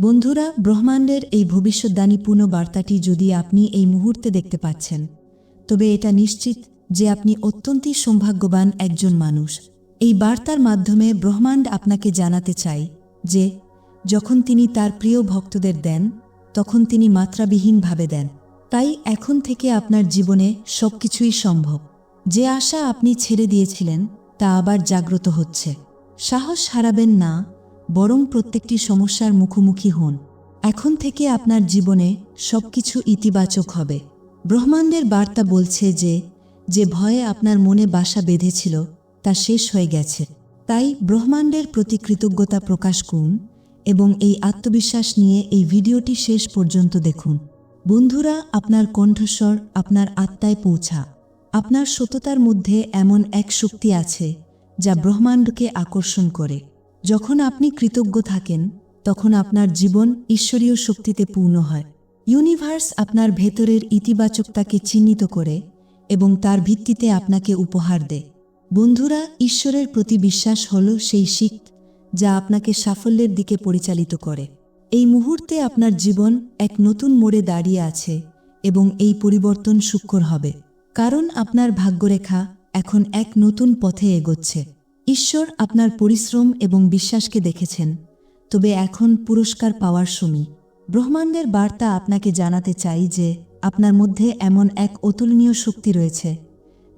বন্ধুরা, ব্রহ্মাণ্ডের এই ভবিষ্যদ্বাণীপূর্ণ বার্তাটি যদি আপনি এই মুহূর্তে দেখতে পাচ্ছেন, তবে এটা নিশ্চিত যে আপনি অত্যন্তই সৌভাগ্যবান একজন মানুষ। এই বার্তার মাধ্যমে ব্রহ্মাণ্ড আপনাকে জানাতে চাই যে, যখন তিনি তার প্রিয় ভক্তদের দেন, তখন তিনি মাত্রাবিহীনভাবে দেন। তাই এখন থেকে আপনার জীবনে সবকিছুই সম্ভব। যে আশা আপনি ছেড়ে দিয়েছিলেন, তা আবার জাগ্রত হচ্ছে। সাহস হারাবেন না। বরং প্রত্যেকটি সমস্যার মুখোমুখি হন। এখন থেকে আপনার জীবনে সবকিছু ইতিবাচক হবে। ব্রহ্মাণ্ডের বার্তা বলছে যে যে ভয়ে আপনার মনে বাসা বেঁধেছিল, তা শেষ হয়ে গেছে। তাই ব্রহ্মাণ্ডের প্রতি কৃতজ্ঞতা প্রকাশ করুন এবং এই আত্মবিশ্বাস নিয়ে এই ভিডিওটি শেষ পর্যন্ত দেখুন। বন্ধুরা, আপনার কণ্ঠস্বর আপনার আত্মায় পৌঁছা। আপনার সততার মধ্যে এমন এক শক্তি আছে, যা ব্রহ্মাণ্ডকে আকর্ষণ করে। যখন আপনি কৃতজ্ঞ থাকেন, তখন আপনার জীবন ঈশ্বরীয় শক্তিতে পূর্ণ হয়। ইউনিভার্স আপনার ভেতরের ইতিবাচকতাকে চিহ্নিত করে এবং তার ভিত্তিতে আপনাকে উপহার দেয়। বন্ধুরা, ঈশ্বরের প্রতি বিশ্বাস হল সেই শিখ যা আপনাকে সাফল্যের দিকে পরিচালিত করে। এই মুহূর্তে আপনার জীবন এক নতুন মোড়ে দাঁড়িয়ে আছে এবং এই পরিবর্তন সূক্ষ্ম হবে। কারণ আপনার ভাগ্যরেখা এখন এক নতুন পথে এগোচ্ছে। ঈশ্বর আপনার পরিশ্রম এবং বিশ্বাসকে দেখেছেন, তবে এখন পুরস্কার পাওয়ার সময় ব্রহ্মাণ্ডের বার্তা আপনাকে জানাতে চাই যে, আপনার মধ্যে এমন এক অতুলনীয় শক্তি রয়েছে,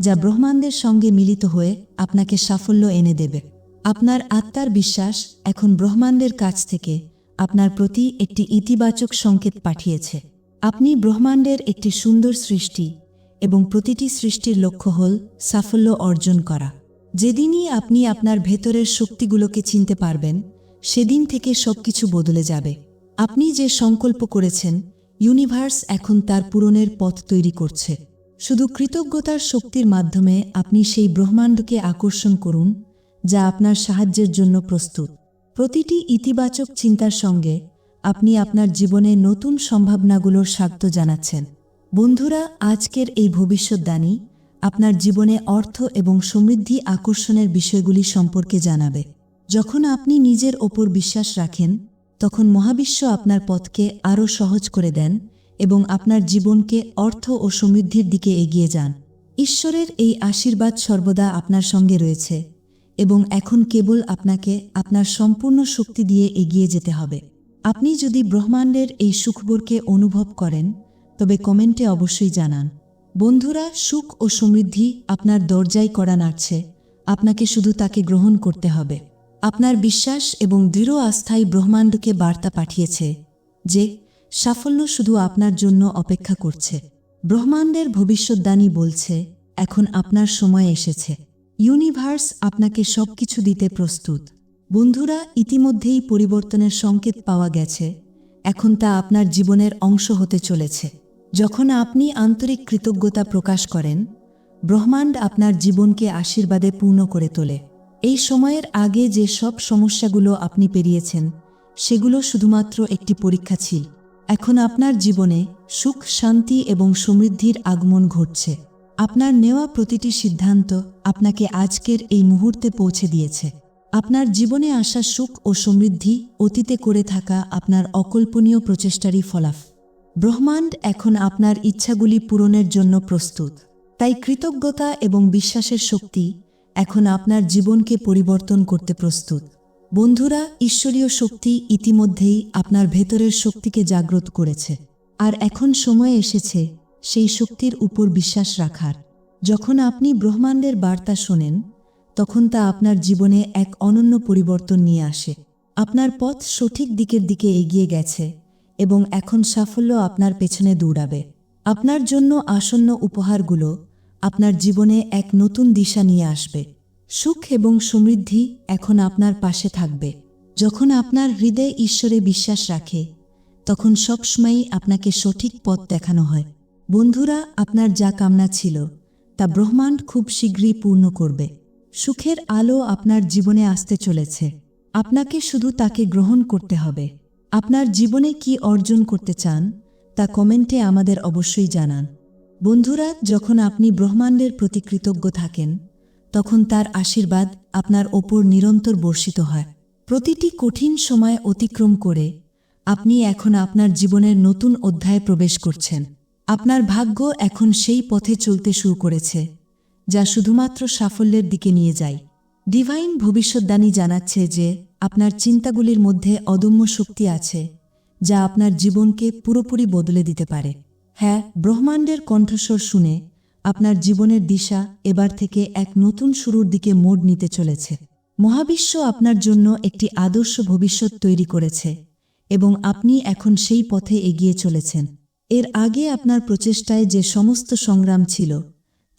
যা ব্রহ্মাণ্ডের সঙ্গে মিলিত হয়ে আপনাকে সাফল্য এনে দেবে। আপনার আত্মার বিশ্বাস এখন ব্রহ্মাণ্ডের কাছ থেকে আপনার প্রতি একটি ইতিবাচক সংকেত পাঠিয়েছে। আপনি ব্রহ্মাণ্ডের একটি সুন্দর সৃষ্টি এবং প্রতিটি সৃষ্টির লক্ষ্য হল সাফল্য অর্জন করা। যেদিনই আপনি আপনার ভেতরের শক্তিগুলোকে চিনতে পারবেন, সেদিন থেকে সবকিছু বদলে যাবে। আপনি যে সংকল্প করেছেন ইউনিভার্স এখন তার পূরণের পথ তৈরি করছে। শুধু কৃতজ্ঞতার শক্তির মাধ্যমে আপনি সেই ব্রহ্মাণ্ডকে আকর্ষণ করুন, যা আপনার সাহায্যের জন্য প্রস্তুত। প্রতিটি ইতিবাচক চিন্তার সঙ্গে আপনি আপনার জীবনে নতুন সম্ভাবনাগুলোর স্বাগত জানাচ্ছেন। বন্ধুরা, আজকের এই ভবিষ্যৎবাণী আপনার জীবনে অর্থ এবং সমৃদ্ধি আকর্ষণের বিষয়গুলি সম্পর্কে জানাবে। যখন আপনি নিজের ওপর বিশ্বাস রাখেন, তখন মহাবিশ্ব আপনার পথকে আরও সহজ করে দেন এবং আপনার জীবনকে অর্থ ও সমৃদ্ধির দিকে এগিয়ে যান। ঈশ্বরের এই আশীর্বাদ সর্বদা আপনার সঙ্গে রয়েছে এবং এখন কেবল আপনাকে আপনার সম্পূর্ণ শক্তি দিয়ে এগিয়ে যেতে হবে। আপনি যদি ব্রহ্মাণ্ডের এই সুখবরকে অনুভব করেন, তবে কমেন্টে অবশ্যই জানান। বন্ধুরা, সুখ ও সমৃদ্ধি আপনার দরজায় করা নাড়ছে। আপনাকে শুধু তাকে গ্রহণ করতে হবে। আপনার বিশ্বাস এবং দৃঢ় আস্থায় ব্রহ্মাণ্ডকে বার্তা পাঠিয়েছে যে, সাফল্য শুধু আপনার জন্য অপেক্ষা করছে। ব্রহ্মাণ্ডের ভবিষ্যৎবাণী বলছে, এখন আপনার সময় এসেছে। ইউনিভার্স আপনাকে সবকিছু দিতে প্রস্তুত। বন্ধুরা, ইতিমধ্যেই পরিবর্তনের সংকেত পাওয়া গেছে। এখন তা আপনার জীবনের অংশ হতে চলেছে। যখন আপনি আন্তরিক কৃতজ্ঞতা প্রকাশ করেন, ব্রহ্মাণ্ড আপনার জীবনকে আশীর্বাদে পূর্ণ করে তোলে। এই সময়ের আগে যে সব সমস্যাগুলো আপনি পেরিয়েছেন, সেগুলো শুধুমাত্র একটি পরীক্ষা ছিল। এখন আপনার জীবনে সুখ, শান্তি এবং সমৃদ্ধির আগমন ঘটছে। আপনার নেওয়া প্রতিটি সিদ্ধান্ত আপনাকে আজকের এই মুহূর্তে পৌঁছে দিয়েছে। আপনার জীবনে আসা সুখ ও সমৃদ্ধি অতীতে করে থাকা আপনার অকল্পনীয় প্রচেষ্টারই ফলাফ। ব্রহ্মাণ্ড এখন আপনার ইচ্ছাগুলি পূরণের জন্য প্রস্তুত। তাই কৃতজ্ঞতা এবং বিশ্বাসের শক্তি এখন আপনার জীবনকে পরিবর্তন করতে প্রস্তুত। বন্ধুরা, ঈশ্বরীয় শক্তি ইতিমধ্যেই আপনার ভেতরের শক্তিকে জাগ্রত করেছে। আর এখন সময় এসেছে সেই শক্তির উপর বিশ্বাস রাখার। যখন আপনি ব্রহ্মাণ্ডের বার্তা শোনেন, তখন তা আপনার জীবনে এক অনন্য পরিবর্তন নিয়ে আসে। আপনার পথ সঠিক দিকের দিকে এগিয়ে গেছে। এবং এখন সাফল্য আপনার পেছনে দৌড়াবে। আপনার জন্য আসন্ন উপহারগুলো আপনার জীবনে এক নতুন দিশা নিয়ে আসবে। সুখ এবং সমৃদ্ধি এখন আপনার পাশে থাকবে। যখন আপনার হৃদয়ে ঈশ্বরে বিশ্বাস রাখে, তখন সবসময়ই আপনাকে সঠিক পথ দেখানো হয়। বন্ধুরা, আপনার যা কামনা ছিল, তা ব্রহ্মাণ্ড খুব শীঘ্রই পূর্ণ করবে। সুখের আলো আপনার জীবনে আসতে চলেছে। আপনাকে শুধু তাকে গ্রহণ করতে হবে। আপনার জীবনে কি অর্জন করতে চান, তা কমেন্টে আমাদের অবশ্যই জানান। বন্ধুরা, যখন আপনি ব্রহ্মাণ্ডের প্রতি কৃতজ্ঞ থাকেন, তখন তার আশীর্বাদ আপনার ওপর নিরন্তর বর্ষিত হয়। প্রতিটি কঠিন সময় অতিক্রম করে আপনি এখন আপনার জীবনের নতুন অধ্যায়ে প্রবেশ করছেন। আপনার ভাগ্য এখন সেই পথে চলতে শুরু করেছে, যা শুধুমাত্র সাফল্যের দিকে নিয়ে যায়। ডিভাইন ভবিষ্যদ্বাণী জানাচ্ছে যে আপনার চিন্তাগুলির মধ্যে অদম্য শক্তি আছে, যা আপনার জীবনকে পুরোপুরি বদলে দিতে পারে। হ্যাঁ ব্রহ্মাণ্ডের কণ্ঠস্বর শুনে আপনার জীবনের দিশা এবার থেকে এক নতুন শুরুর দিকে মোড় নিতে চলেছে। মহাবিশ্ব আপনার জন্য একটি আদর্শ ভবিষ্যৎ তৈরি করেছে এবং আপনি এখন সেই পথে এগিয়ে চলেছেন। এর আগে আপনার প্রচেষ্টায় যে সমস্ত সংগ্রাম ছিল,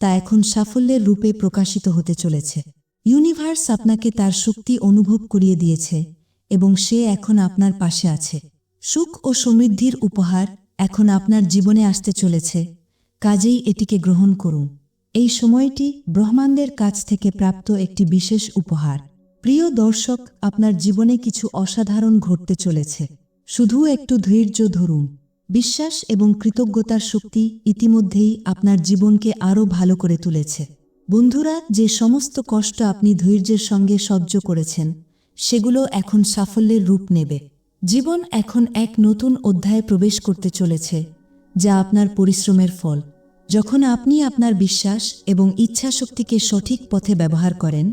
তা এখন সাফল্যের রূপে প্রকাশিত হতে চলেছে। ইউনিভার্স আপনাকে তার শক্তি অনুভব করিয়ে দিয়েছে এবং সে এখন আপনার পাশে আছে। সুখ ও সমৃদ্ধির উপহার এখন আপনার জীবনে আসতে চলেছে। কাজেই এটিকে গ্রহণ করুন। এই সময়টি ব্রহ্মাণ্ডের কাছ থেকে প্রাপ্ত একটি বিশেষ উপহার। প্রিয় দর্শক, আপনার জীবনে কিছু অসাধারণ ঘটতে চলেছে। শুধু একটু ধৈর্য ধরুন। বিশ্বাস এবং কৃতজ্ঞতার শক্তি ইতিমধ্যেই আপনার জীবনকে আরও ভালো করে তুলেছে। বন্ধুরা, যে সমস্ত কষ্ট আপনি ধৈর্যের সঙ্গে সহ্য করেছেন, সেগুলো এখন সাফল্যের রূপ নেবে। জীবন এখন এক নতুন অধ্যায়ে প্রবেশ করতে চলেছে, যা আপনার পরিশ্রমের ফল। যখন আপনি আপনার বিশ্বাস এবং ইচ্ছাশক্তিকে সঠিক পথে ব্যবহার করেন,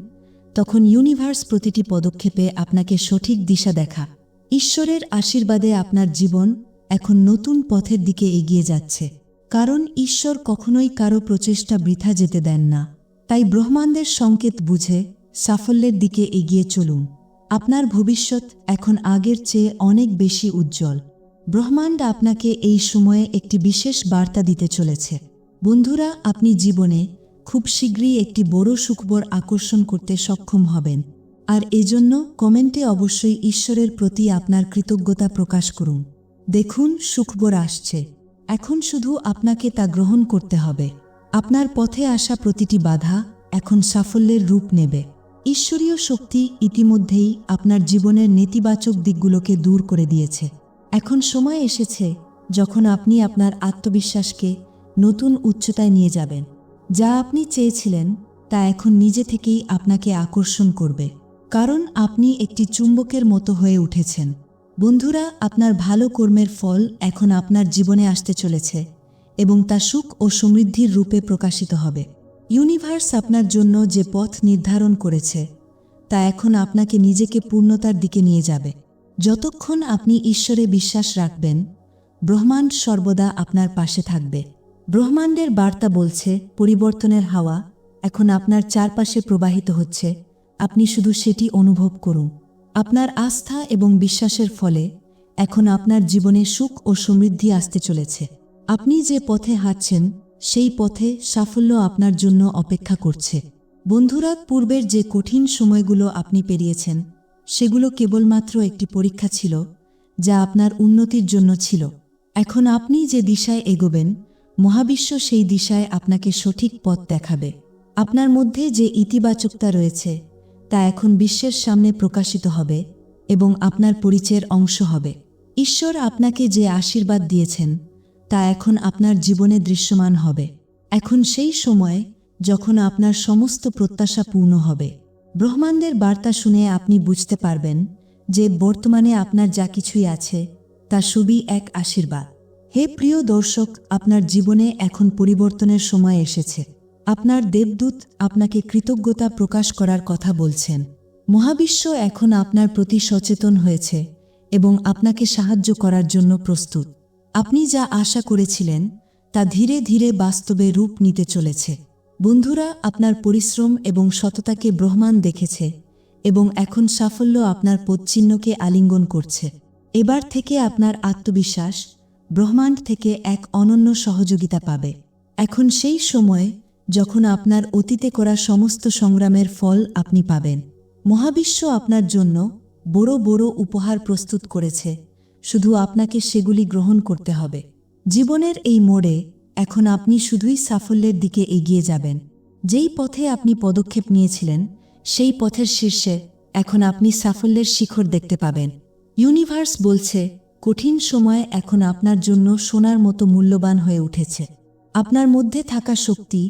তখন ইউনিভার্স প্রতিটি পদক্ষেপে আপনাকে সঠিক দিশা দেখা। ঈশ্বরের আশীর্বাদে আপনার জীবন এখন নতুন পথের দিকে এগিয়ে যাচ্ছে। কারণ ঈশ্বর কখনোই কারও প্রচেষ্টা বৃথা যেতে দেন না। তাই ব্রহ্মাণ্ডের সংকেত বুঝে সাফল্যের দিকে এগিয়ে চলুন। আপনার ভবিষ্যৎ এখন আগের চেয়ে অনেক বেশি উজ্জ্বল। ব্রহ্মাণ্ড আপনাকে এই সময়ে একটি বিশেষ বার্তা দিতে চলেছে। বন্ধুরা, আপনি জীবনে খুব শীঘ্রই একটি বড় সুখবর আকর্ষণ করতে সক্ষম হবেন। আর এজন্য কমেন্টে অবশ্যই ঈশ্বরের প্রতি আপনার কৃতজ্ঞতা প্রকাশ করুন। দেখুন, সুখবর আসছে। এখন শুধু আপনাকে তা গ্রহণ করতে হবে। আপনার পথে আসা প্রতিটি বাধা এখন সাফল্যের রূপ নেবে। ঈশ্বরীয় শক্তি ইতিমধ্যেই আপনার জীবনের নেতিবাচক দিকগুলোকে দূর করে দিয়েছে। এখন সময় এসেছে যখন আপনি আপনার আত্মবিশ্বাসকে নতুন উচ্চতায় নিয়ে যাবেন। যা আপনি চেয়েছিলেন, তা এখন নিজে থেকেই আপনাকে আকর্ষণ করবে। কারণ আপনি একটি চুম্বকের মতো হয়ে উঠেছেন। বন্ধুরা, আপনার ভালো কর্মের ফল এখন আপনার জীবনে আসতে চলেছে। এবং তা সুখ ও সমৃদ্ধির রূপে প্রকাশিত হবে। ইউনিভার্স আপনার জন্য যে পথ নির্ধারণ করেছে, তা এখন আপনাকে নিজেকে পূর্ণতার দিকে নিয়ে যাবে। যতক্ষণ আপনি ঈশ্বরে বিশ্বাস রাখবেন, ব্রহ্মাণ্ড সর্বদা আপনার পাশে থাকবে। ব্রহ্মাণ্ডের বার্তা বলছে, পরিবর্তনের হাওয়া এখন আপনার চারপাশে প্রবাহিত হচ্ছে, আপনি শুধু সেটি অনুভব করুন। আপনার আস্থা এবং বিশ্বাসের ফলে এখন আপনার জীবনে সুখ ও সমৃদ্ধি আসতে চলেছে। আপনি যে পথে হাঁটছেন, সেই পথে সাফল্য আপনার জন্য অপেক্ষা করছে। বন্ধুরা, পূর্বের যে কঠিন সময়গুলো আপনি পেরিয়েছেন, সেগুলো কেবলমাত্র একটি পরীক্ষা ছিল, যা আপনার উন্নতির জন্য ছিল। এখন আপনি যে দিশায় এগোবেন, মহাবিশ্ব সেই দিশায় আপনাকে সঠিক পথ দেখাবে। আপনার মধ্যে যে ইতিবাচকতা রয়েছে, তা এখন বিশ্বের সামনে প্রকাশিত হবে এবং আপনার পরিচয়ের অংশ হবে। ঈশ্বর আপনাকে যে আশীর্বাদ দিয়েছেন তা এখন আপনার জীবনে দৃশ্যমান হবে। এখন সেই সময়ে যখন আপনার সমস্ত প্রত্যাশা পূর্ণ হবে। ব্রহ্মাণ্ডের বার্তা শুনে আপনি বুঝতে পারবেন যে বর্তমানে আপনার যা কিছুই আছে, তা সবই এক আশীর্বাদ। হে প্রিয় দর্শক, আপনার জীবনে এখন পরিবর্তনের সময় এসেছে। আপনার দেবদূত আপনাকে কৃতজ্ঞতা প্রকাশ করার কথা বলছেন। মহাবিশ্ব এখন আপনার প্রতি সচেতন হয়েছে এবং আপনাকে সাহায্য করার জন্য প্রস্তুত। আপনি যা আশা করেছিলেন, তা ধীরে ধীরে বাস্তবে রূপ নিতে চলেছে। বন্ধুরা, আপনার পরিশ্রম এবং সততাকে ব্রহ্মাণ্ড দেখেছে এবং এখন সাফল্য আপনার পদচিহ্নকে আলিঙ্গন করছে। এবার থেকে আপনার আত্মবিশ্বাস ব্রহ্মাণ্ড থেকে এক অনন্য সহযোগিতা পাবে। এখন সেই সময় যখন আপনার অতীতে করা সমস্ত সংগ্রামের ফল আপনি পাবেন। মহাবিশ্ব আপনার জন্য বড় বড় উপহার প্রস্তুত করেছে। শুধু আপনাকে সেগুলি গ্রহণ করতে হবে। জীবনের এই মোড়ে এখন আপনি শুধুই সাফল্যের দিকে এগিয়ে যাবেন। যেই পথে আপনি পদক্ষেপ নিয়েছিলেন, সেই পথের শীর্ষে এখন আপনি সাফল্যের শিখর দেখতে পাবেন। ইউনিভার্স বলছে, কঠিন সময় এখন আপনার জন্য সোনার মতো মূল্যবান হয়ে উঠেছে। আপনার মধ্যে থাকা শক্তি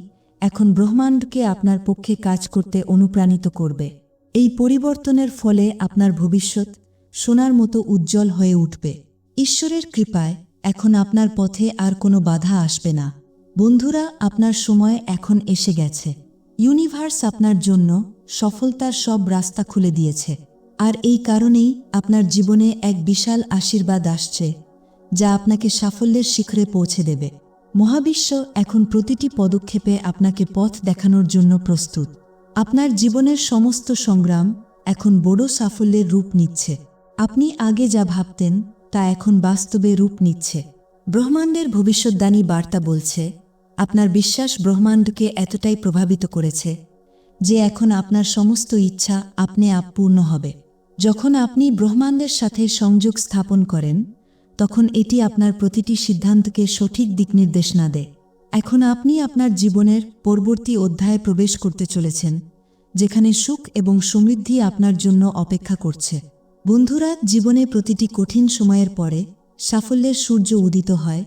এখন ব্রহ্মাণ্ডকে আপনার পক্ষে কাজ করতে অনুপ্রাণিত করবে। এই পরিবর্তনের ফলে আপনার ভবিষ্যৎ সোনার মতো উজ্জ্বল হয়ে উঠবে। ঈশ্বরের কৃপায় এখন আপনার পথে আর কোনো বাধা আসবে না। বন্ধুরা, আপনার সময় এখন এসে গেছে। ইউনিভার্স আপনার জন্য সফলতার সব রাস্তা খুলে দিয়েছে। আর এই কারণেই আপনার জীবনে এক বিশাল আশীর্বাদ আসছে, যা আপনাকে সাফল্যের শিখরে পৌঁছে দেবে। মহাবিশ্ব এখন প্রতিটি পদক্ষেপে আপনাকে পথ দেখানোর জন্য প্রস্তুত। আপনার জীবনের সমস্ত সংগ্রাম এখন বড় সাফল্যের রূপ নিচ্ছে। আপনি আগে যা ভাবতেন, তা এখন বাস্তবে রূপ নিচ্ছে। ব্রহ্মাণ্ডের ভবিষ্যদ্বাণী বার্তা বলছে, আপনার বিশ্বাস ব্রহ্মাণ্ডকে এতটাই প্রভাবিত করেছে, যে এখন আপনার সমস্ত ইচ্ছা আপনি আপ পূর্ণ হবে। যখন আপনি ব্রহ্মাণ্ডের সাথে সংযোগ স্থাপন করেন, তখন এটি আপনার প্রতিটি সিদ্ধান্তকে সঠিক দিক নির্দেশনা দেয়। এখন আপনি আপনার জীবনের পরবর্তী অধ্যায়ে প্রবেশ করতে চলেছেন, যেখানে সুখ এবং সমৃদ্ধি আপনার জন্য অপেক্ষা করছে। বন্ধুরা, জীবনে প্রতিটি কঠিন সময়ের পরে সাফল্যের সূর্য উদিত হয়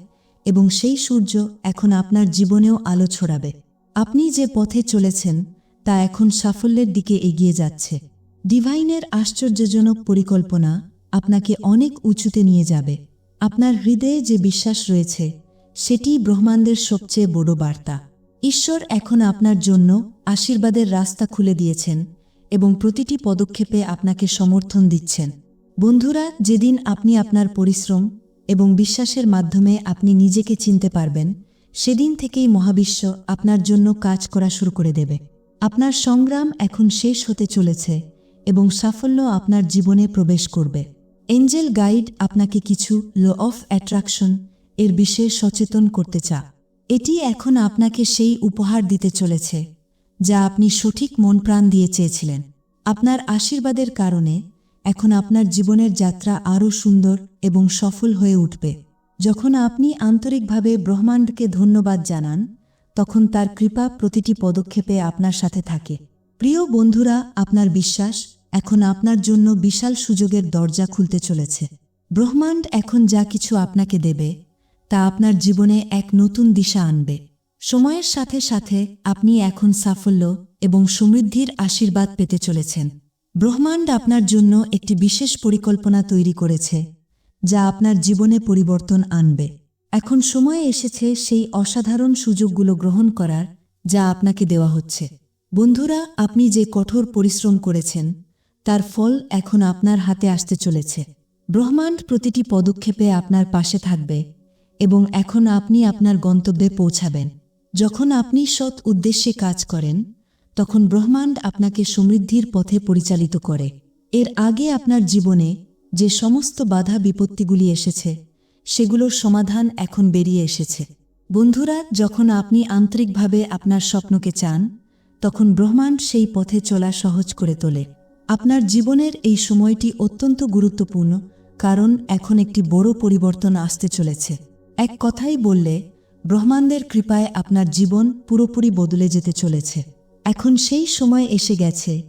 এবং সেই সূর্য এখন আপনার জীবনেও আলো ছড়াবে। আপনি যে পথে চলেছেন, তা এখন সাফল্যের দিকে এগিয়ে যাচ্ছে। ডিভাইনের আশ্চর্যজনক পরিকল্পনা আপনাকে অনেক উঁচুতে নিয়ে যাবে। আপনার হৃদয়ে যে বিশ্বাস রয়েছে সেটি ব্রহ্মাণ্ডের সবচেয়ে বড় বার্তা। ঈশ্বর এখন আপনার জন্য আশীর্বাদের রাস্তা খুলে দিয়েছেন এবং প্রতিটি পদক্ষেপে আপনাকে সমর্থন দিচ্ছেন। বন্ধুরা, যেদিন আপনি আপনার পরিশ্রম এবং বিশ্বাসের মাধ্যমে আপনি নিজেকে চিনতে পারবেন, সেদিন থেকেই মহাবিশ্ব আপনার জন্য কাজ করা শুরু করে দেবে। আপনার সংগ্রাম এখন শেষ হতে চলেছে এবং সাফল্য আপনার জীবনে প্রবেশ করবে। এঞ্জেল গাইড আপনাকে কিছু ল অফ অ্যাট্রাকশন এর বিষয়ে সচেতন করতে চা। এটি এখন আপনাকে সেই উপহার দিতে চলেছে। যা আপনি সঠিক মন প্রাণ দিয়ে চেয়েছিলেন। আপনার আশীর্বাদের কারণে এখন আপনার জীবনের যাত্রা আরও সুন্দর এবং সফল হয়ে উঠবে। যখন আপনি আন্তরিকভাবে ব্রহ্মাণ্ডকে ধন্যবাদ জানান, তখন তার কৃপা প্রতিটি পদক্ষেপে আপনার সাথে থাকে। প্রিয় বন্ধুরা, আপনার বিশ্বাস এখন আপনার জন্য বিশাল সুযোগের দরজা খুলতে চলেছে। ব্রহ্মাণ্ড এখন যা কিছু আপনাকে দেবে, তা আপনার জীবনে এক নতুন দিশা আনবে। সময়ের সাথে সাথে আপনি এখন সাফল্য এবং সমৃদ্ধির আশীর্বাদ পেতে চলেছেন। ব্রহ্মাণ্ড আপনার জন্য একটি বিশেষ পরিকল্পনা তৈরি করেছে, যা আপনার জীবনে পরিবর্তন আনবে। এখন সময় এসেছে সেই অসাধারণ সুযোগগুলো গ্রহণ করার, যা আপনাকে দেওয়া হচ্ছে। বন্ধুরা, আপনি যে কঠোর পরিশ্রম করেছেন, তার ফল এখন আপনার হাতে আসতে চলেছে। ব্রহ্মাণ্ড প্রতিটি পদক্ষেপে আপনার পাশে থাকবে এবং এখন আপনি আপনার গন্তব্যে পৌঁছাবেন। যখন আপনি সৎ উদ্দেশ্যে কাজ করেন, তখন ব্রহ্মাণ্ড আপনাকে সমৃদ্ধির পথে পরিচালিত করে। এর আগে আপনার জীবনে যে সমস্ত বাধা বিপত্তিগুলি এসেছে, সেগুলোর সমাধান এখন বেরিয়ে এসেছে। বন্ধুরা, যখন আপনি আন্তরিকভাবে আপনার স্বপ্নকে চান, তখন ব্রহ্মাণ্ড সেই পথে চলা সহজ করে তোলে। আপনার জীবনের এই সময়টি অত্যন্ত গুরুত্বপূর্ণ, কারণ এখন একটি বড় পরিবর্তন আসতে চলেছে। এক কথাই বললে ব্রহ্মাণ্ডের কৃপায় আপনার জীবন পুরোপুরি বদলে যেতে চলেছে। এখন সেই সময় এসে গেছে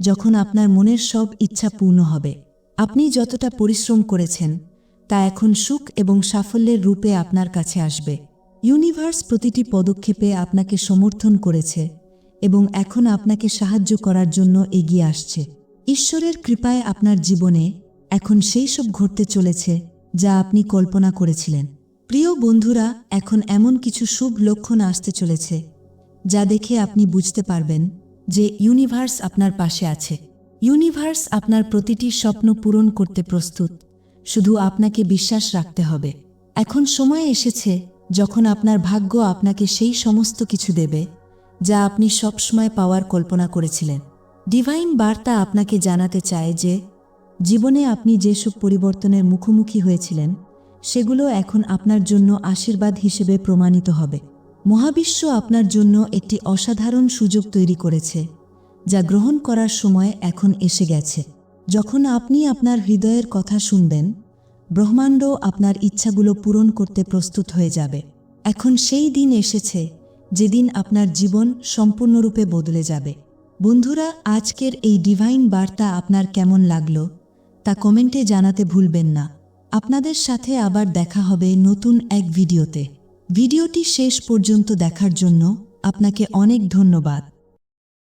যখন আপনার মনের সব ইচ্ছা পূর্ণ হবে। আপনি যতটা পরিশ্রম করেছেন, তা এখন সুখ এবং সাফল্যের রূপে আপনার কাছে আসবে। ইউনিভার্স প্রতিটি পদক্ষেপে আপনাকে সমর্থন করেছে এবং এখন আপনাকে সাহায্য করার জন্য এগিয়ে আসছে। ঈশ্বরের কৃপায় আপনার জীবনে এখন সেই সব ঘটতে চলেছে যা আপনি কল্পনা করেছিলেন। প্রিয় বন্ধুরা, এখন এমন কিছু শুভ লক্ষণ আসতে চলেছে, যা দেখে আপনি বুঝতে পারবেন যে ইউনিভার্স আপনার পাশে আছে। ইউনিভার্স আপনার প্রতিটি স্বপ্ন পূরণ করতে প্রস্তুত, শুধু আপনাকে বিশ্বাস রাখতে হবে। এখন সময় এসেছে যখন আপনার ভাগ্য আপনাকে সেই সমস্ত কিছু দেবে, যা আপনি সবসময় পাওয়ার কল্পনা করেছিলেন। ডিভাইন বার্তা আপনাকে জানাতে চায় যে, জীবনে আপনি যেসব পরিবর্তনের মুখোমুখি হয়েছিলেন সেগুলো এখন আপনার জন্য আশীর্বাদ হিসেবে প্রমাণিত হবে। মহাবিশ্ব আপনার জন্য একটি অসাধারণ সুযোগ তৈরি করেছে, যা গ্রহণ করার সময় এখন এসে গেছে। যখন আপনি আপনার হৃদয়ের কথা শুনবেন, ব্রহ্মাণ্ড আপনার ইচ্ছাগুলো পূরণ করতে প্রস্তুত হয়ে যাবে। এখন সেই দিন এসেছে, যেদিন আপনার জীবন সম্পূর্ণরূপে বদলে যাবে। বন্ধুরা, আজকের এই ডিভাইন বার্তা আপনার কেমন লাগল, তা কমেন্টে জানাতে ভুলবেন না। আপনাদের সাথে আবার দেখা হবে নতুন এক ভিডিওতে। ভিডিওটি শেষ পর্যন্ত দেখার জন্য আপনাকে অনেক ধন্যবাদ।